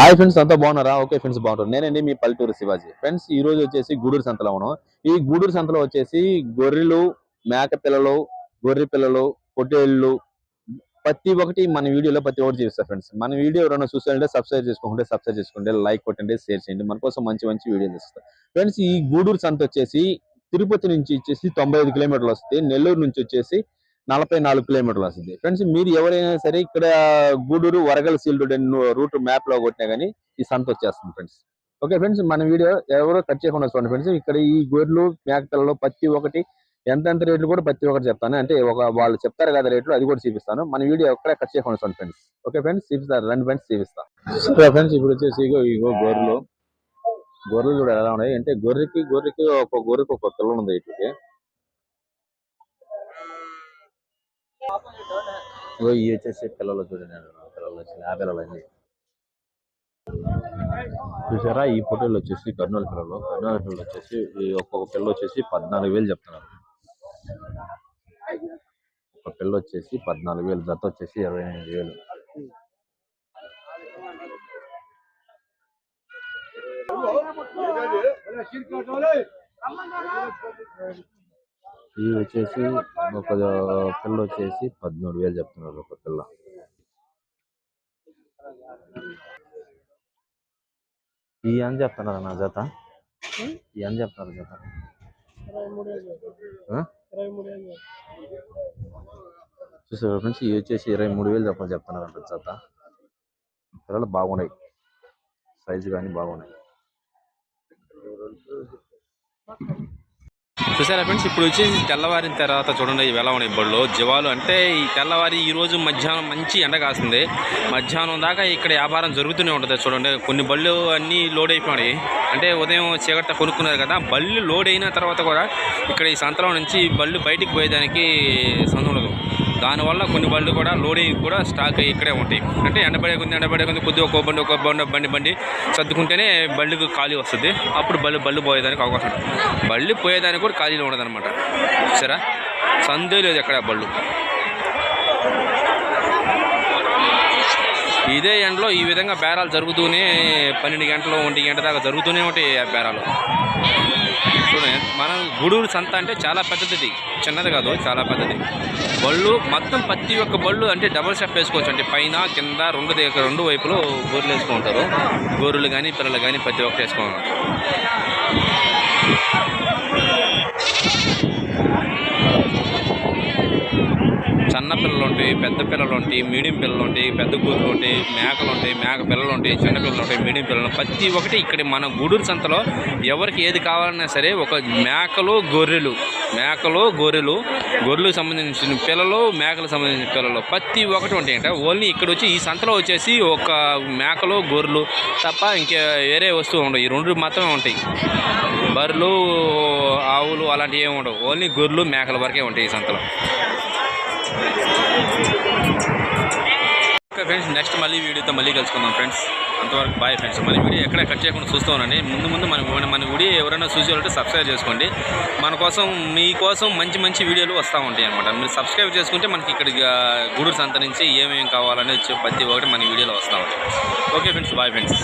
Hi friends అంతా బాగున్నారా? Okay friends బాగుంటారు. నేనండి మీ పల్లెటూరు శివాజీ. ఫ్రెండ్స్ ఈ రోజు వచ్చేసి గూడూరు సంతలో ఉన్నాం. ఈ గూడూరు సంతలో వచ్చేసి గొర్రెలు మేక పిల్లలు గొర్రె పిల్లలు పొట్టేళ్ళు ప్రతి ఒక్కటి మన వీడియోలో ప్రతి ఒక్కటి చూస్తారు ఫ్రెండ్స్. మన వీడియో ఎవరైనా చూసారంటే సబ్స్క్రైబ్ చేసుకుంటే సబ్స్క్రైబ్ చేసుకోండి లైక్ కొట్టండి షేర్ చేయండి. మన కోసం మంచి మంచి వీడియోలు ఇస్తారు ఫ్రెండ్స్ ఈ గూడూరు సంత వచ్చేసి తిరుపతి నుంచి వచ్చేసి తొంభై ఐదు కిలోమీటర్లు వస్తుంది నెల్లూరు నుంచి వచ్చేసి నలభై నాలుగు కిలోమీటర్లు వస్తుంది. ఫ్రెండ్స్ మీరు ఎవరైనా సరే ఇక్కడ గూడూరు వరగల్ సీల్డ్ రూట్ మ్యాప్లో కొట్టినా కానీ ఈ సంత వచ్చేస్తుంది ఫ్రెండ్స్ ఓకే ఫ్రెండ్స్ మన వీడియో ఎవరో కట్ చేయకుండా చూడండి ఫ్రెండ్స్ ఇక్కడ ఈ గొర్రెలు మేకతలలో ప్రతి ఒక్కటి ఎంతెంత రేట్లు కూడా ప్రతి ఒక్కటి చెప్తాను. అంటే ఒక వాళ్ళు చెప్తారు కదా రేట్లు అది కూడా చూపిస్తాను. మన వీడియో ఎక్కడ కట్ చేయకుండా చూడండి ఫ్రెండ్స్ ఓకే ఫ్రెండ్స్ చూపిస్తారు రెండు ఫ్రెండ్స్ చూపిస్తాను ఫ్రెండ్స్ ఇప్పుడు వచ్చేసి ఇగో ఇగో గొర్రెలు. గొర్రెలు కూడా ఎలా ఉన్నాయి? అంటే గొర్రెకి గొర్రెకి ఒక గొర్రెకి ఒక పిల్లలు ఉంది ఇటుకి ఇగో ఇవి వచ్చేసి పిల్లలు చూడండి పిల్లలు వచ్చి ఆ పిల్లలు అండి. చూసారా? ఈ ఫోటోలు వచ్చేసి కర్నూలు పిల్లలు. కర్నూలు పిల్లలు వచ్చేసి ఈ ఒక్కొక్క పిల్ల వచ్చేసి పద్నాలుగు వేలు చెప్తున్నారు. ఒక పిల్ల వచ్చేసి పద్నాలుగు వేలు జత వచ్చేసి ఇరవై ఎనిమిది వేలు. ఇవి వచ్చేసి ఒక పిల్ల వచ్చేసి పద్మూడు వేలు చెప్తున్నారు ఒక పిల్ల. ఈ అని చెప్తున్నారు నా జత? ఈ అని చెప్తున్నారు జత? చూసారు ఫ్రెండ్స్ ఇవి వచ్చేసి ఇరవై మూడు వేలు చెప్పాలి చెప్తున్నారు అంట జత. పిల్లలు బాగున్నాయి. సైజు కానీ బాగున్నాయి. చూసారా ఫ్రెండ్స్? ఇప్పుడు వచ్చి తెల్లవారిన తర్వాత చూడండి ఇవి ఎలా ఉన్నాయి బళ్ళు జీవాలు. అంటే ఈ తెల్లవారి ఈ రోజు మధ్యాహ్నం మంచి ఎండ కాస్తుంది మధ్యాహ్నం దాకా ఇక్కడ వ్యాపారం జరుగుతూనే ఉంటుంది చూడండి. కొన్ని బళ్ళు అన్నీ లోడ్ అయిపోయినాయి. అంటే ఉదయం చీకట కొనుక్కున్నారు కదా బళ్ళు లోడ్ అయిన తర్వాత కూడా ఇక్కడ ఈ సంతలో నుంచి బళ్ళు బయటికి పోయేదానికి సందం ఉండదు. దానివల్ల కొన్ని బళ్ళు కూడా లోడింగ్ కూడా స్టాక్ అయ్యి ఇక్కడే ఉంటాయి. అంటే ఎండబడే ఉంది ఎండబడే ఉంది కొద్దిగా ఒక బండి ఒక బండి బండి బండి సర్దుకుంటేనే బళ్ళుకి ఖాళీ వస్తుంది. అప్పుడు బళ్ళు బళ్ళు పోయేదానికి అవకాశం ఉంటుంది బళ్ళు పోయేదానికి కూడా ఖాళీలో ఉండదనమాట సరే సందే లేదు ఎక్కడ బళ్ళు. ఇదే ఎండలో ఈ విధంగా బేరాలు జరుగుతూనే పన్నెండు గంటలు ఒంటి గంట దాకా జరుగుతూనే ఉంటాయి ఆ బేరాలు. చూడండి మన గూడూరు సంత అంటే చాలా పెద్దది. చిన్నది కాదు చాలా పెద్దది. బళ్ళు మొత్తం ప్రతి ఒక్క బళ్ళు అంటే డబుల్ స్టెప్ వేసుకోవచ్చు. అంటే పైన కింద రెండు దగ్గర రెండు వైపులు గొర్రెలు వేసుకుంటారు. గొర్రెలు కానీ పిల్లలు కానీ ప్రతి ఒక్కరు వేసుకుంటారు చిన్న పిల్లలు ఉంటాయి పెద్ద పిల్లలు ఉంటాయి మీడియం పిల్లలు ఉంటాయి పెద్ద కూతురు ఉంటాయి మేకలు ఉంటాయి మేక పిల్లలు ఉంటాయి చిన్న పిల్లలు ఉంటాయి మీడియం పిల్లలు ప్రతి ఒక్కటి ఇక్కడ మన గూడూరు సంతలో ఎవరికి ఏది కావాలన్నా సరే ఒక మేకలు గొర్రెలు మేకలు గొర్రెలు గొర్రెలకు సంబంధించిన పిల్లలు మేకలకు సంబంధించిన పిల్లలు ప్రతి ఒక్కటి ఉంటాయి అంటే ఓన్లీ ఇక్కడ వచ్చి ఈ సంతలో వచ్చేసి ఒక మేకలు గొర్రెలు తప్ప ఇంకే వేరే వస్తువు ఉండవు. ఈ రెండు మాత్రమే ఉంటాయి. బర్రెలు ఆవులు అలాంటివి ఏమి ఉండవు. ఓన్లీ గొర్రెలు మేకల వరకే ఉంటాయి ఈ సంతలో. ఫ్రెండ్స్ నెక్స్ట్ మళ్ళీ వీడియోతో మళ్ళీ కలుసుకుందాం ఫ్రెండ్స్ అంతవరకు బాయ్ ఫ్రెండ్స్ మన వీడియో ఎక్కడ కట్ చేయకుండా చూస్తూ ఉండండి. ముందు ముందు మన మన వీడియో ఎవరైనా చూసేవాళ్ళంటే సబ్స్క్రైబ్ చేసుకోండి. మన కోసం మీకోసం మంచి మంచి వీడియోలు వస్తూ ఉంటాయి అనమాట మీరు సబ్స్క్రైబ్ చేసుకుంటే మనకి ఇక్కడ గూడూరు సంత నుంచి ఏమేమి కావాలనేది ప్రతి ఒక్కటి మన వీడియోలో వస్తూ ఉంటాయి. Okay friends bye friends